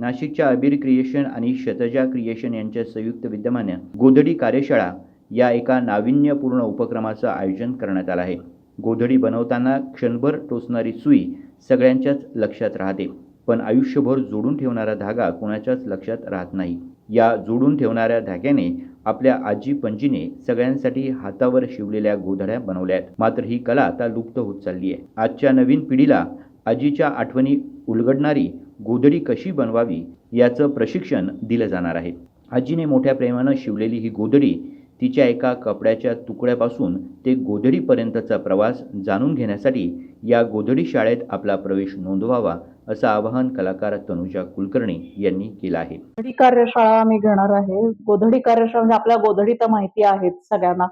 नाशिकच्या अबीर क्रिएशन आणि शतजा क्रिएशन यांच्या संयुक्त विद्यमाने गोधडी कार्यशाळा या एका नाविन्यपूर्ण उपक्रमाचं आयोजन करण्यात आलं आहे. गोधडी बनवताना क्षणभर टोचणारी सुई सगळ्यांच्याच लक्षात राहते पण आयुष्यभर जोडून ठेवणारा धागा कोणाच्याच लक्षात राहत नाही. या जोडून ठेवणाऱ्या धाग्याने आपल्या आजी पणजीने सगळ्यांसाठी हातावर शिवलेल्या गोधड्या बनवल्या आहेत. मात्र ही कला आता लुप्त होत चालली आहे. आजच्या नवीन पिढीला आजीच्या आठवणी उलगडणारी गोधडी कशी बनवावी याचं प्रशिक्षण दिलं जाणार आहे. आजीने मोठ्या प्रेमानं शिवलेली ही गोधडी तिच्या एका कपड्याच्या तुकड्यापासून ते गोधडीपर्यंतचा प्रवास जाणून घेण्यासाठी या गोधडी शाळेत आपला प्रवेश नोंदवावा असं आवाहन कलाकार तनुजा कुलकर्णी यांनी केलं आहे. गोधडी कार्यशाळा आम्ही घेणार आहे. गोधडी कार्यशाळा म्हणजे आपल्या गोधडी तर माहिती आहेत सगळ्यांना.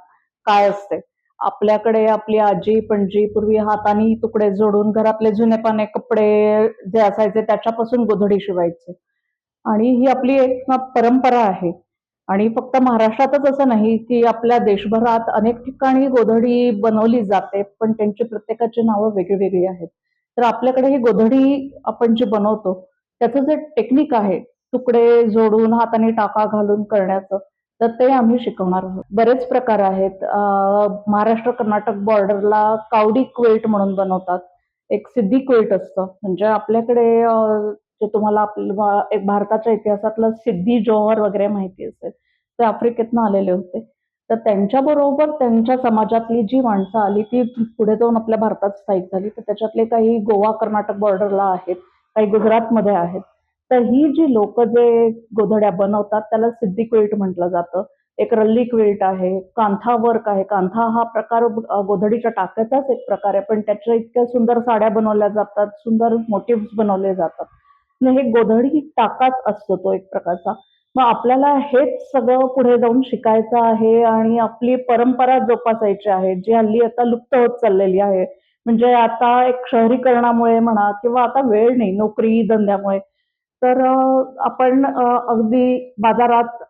काय असते? आपल्याकडे आपली आजी पणजी पूर्वी हाताने तुकडे जोडून घरातले जुने पाने कपडे जे असायचे त्याच्यापासून गोधडी शिवायचे. आणि ही आपली एक परंपरा आहे. आणि फक्त महाराष्ट्रातच असं नाही की आपल्या देशभरात अनेक ठिकाणी गोधडी बनवली जाते पण त्यांची प्रत्येकाची नावं वेगळी वेगळी आहेत. तर आपल्याकडे ही गोधडी आपण जी बनवतो त्याचं जे टेक्निक आहे तुकडे जोडून हाताने टाका घालून करण्याचं तर ते आम्ही शिकवणार आहोत. बरेच प्रकार आहेत. महाराष्ट्र कर्नाटक बॉर्डरला कावडी क्वेल्ट म्हणून बनवतात. एक सिद्धी क्वेल्ट असतं. म्हणजे आपल्याकडे जे तुम्हाला आपल्या एक भारताच्या इतिहासातलं सिद्धी जोहर वगैरे माहिती असेल ते आफ्रिकेतनं आलेले होते. तर त्यांच्याबरोबर त्यांच्या समाजातली जी माणसं आली ती पुढे जाऊन आपल्या भारतात स्थायिक झाली. तर त्याच्यातले काही गोवा कर्नाटक बॉर्डरला आहेत काही गुजरातमध्ये आहेत. तर ही जी लोक जे गोधड्या बनवतात त्याला सिद्धी क्विल्ट म्हटलं जातं. एक रल्ली क्विल्ट आहे कांथा वर्क आहे. कांथा हा प्रकार गोधडीच्या टाक्याचाच एक प्रकार आहे पण त्याच्या इतक्या सुंदर साड्या बनवल्या जातात सुंदर मोटिव्ह बनवले जातात. हे गोधडी टाकाच असतो तो एक प्रकारचा. मग आपल्याला हेच सगळं पुढे जाऊन शिकायचं आहे आणि आपली परंपरा जोपासायची आहे. जी हल्ली आता लुप्त होत चाललेली आहे. म्हणजे आता एक शहरीकरणामुळे म्हणा किंवा आता वेळ नाही नोकरी धंद्यामुळे. तर आपण अगदी बाजारात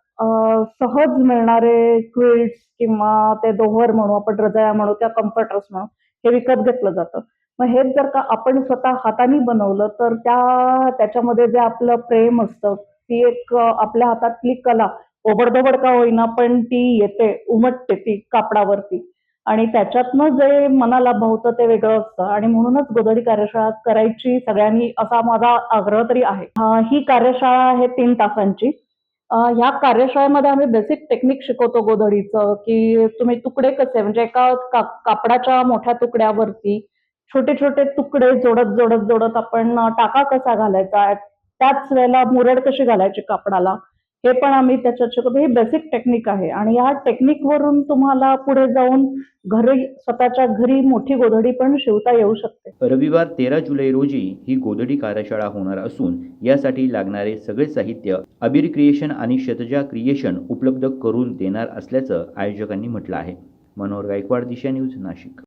सहज मिळणारे क्विल्ट्स किंवा ते दोहर म्हणू आपण रजया म्हणू किंवा कम्फर्टर्स म्हणू हे विकत घेतलं जातं. मग हेच जर का आपण स्वतः हाताने बनवलं तर त्या त्याच्यामध्ये जे आपलं प्रेम असतं ती एक आपल्या हातातली कला ओबडधोबड का होईना पण ती येते उमटते ती कापडावरती. आणि त्याच्यातनं जे मनाला भावतं ते वेगळं असतं. आणि म्हणूनच गोधडी कार्यशाळा करायची सगळ्यांनी असा माझा आग्रह तरी आहे. ही कार्यशाळा आहे तीन तासांची. ह्या कार्यशाळेमध्ये आम्ही बेसिक टेक्निक शिकवतो गोधडीचं की तुम्ही तुकडे कसे म्हणजे एका का- कापडाच्या मोठ्या तुकड्यावरती छोटे छोटे तुकडे जोडत जोडत जोडत आपण टाका कसा घालायचा त्याच वेळेला मुरड कशी घालायची कापडाला हे पण आम्ही त्याच्यात शिकवतो. हे बेसिक टेक्निक आहे. आणि या टेक्निक वरून तुम्हाला पुढे जाऊन घरी स्वतःच्या घरी मोठी गोधडी पण शिवता येऊ शकते. रविवार तेरा जुलै रोजी ही गोधडी कार्यशाळा होणार असून यासाठी लागणारे सगळे साहित्य अबीर क्रिएशन आणि शतजा क्रिएशन उपलब्ध करून देणार असल्याचं आयोजकांनी म्हटलं आहे. मनोहर गायकवाड दिशा न्यूज नाशिक.